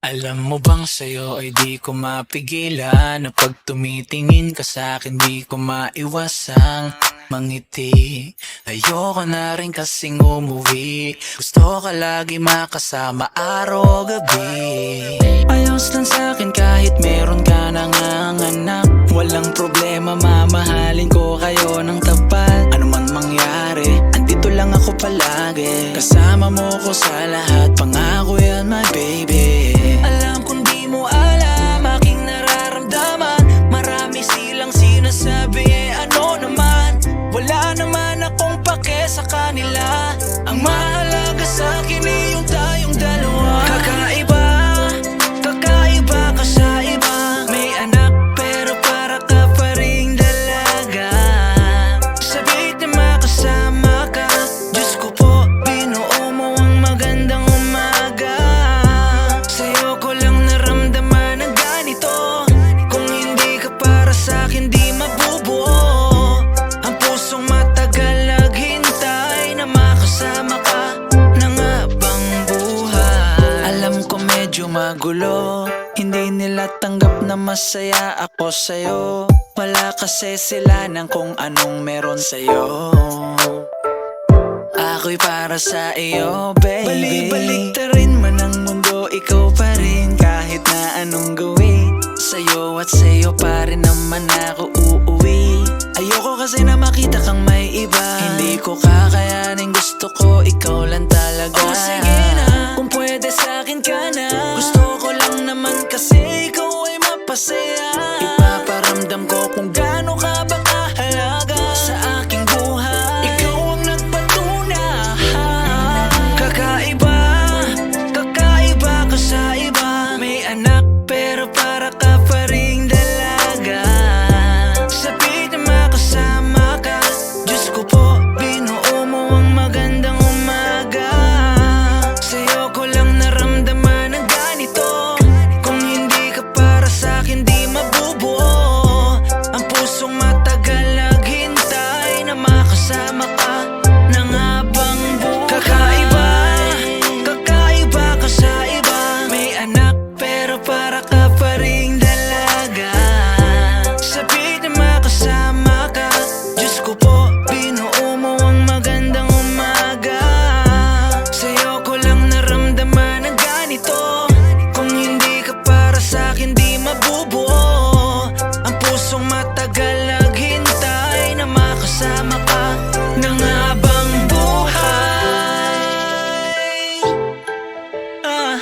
Alam mo bang sa'yo ay di ko mapigilan? Na pag tumitingin ka sa'kin di ko maiwasang mangiti. Ayoko na rin kasing umuwi. Gusto ka lagi makasama araw gabi Ayos lang sa'kin kahit meron ka nang anak Walang problema mamahalin ko kayo ng tapat. Ano man mangyari, andito lang ako palagi. Kasama mo ko sa lahat, pangako yan my baby uma magulo. Hindi nila tanggap na masaya ako sa'yo. Wala kasi sila ng kung anong meron sa'yo. Ako'y para sa iyo, baby. Balik-balik rin man ang mundo Ikaw pa rin. Kahit na anong gawin Sa'yo at sa'yo pa rin naman ako uuwi. Ayoko kasi na makita kang may iba. Hindi ko kakayanin gusto ko Ikaw lang talaga. Oh sige sa'kin di mabubuo. Ang pusong matagal naghintay na makasama ka ng habang buhay? Ah,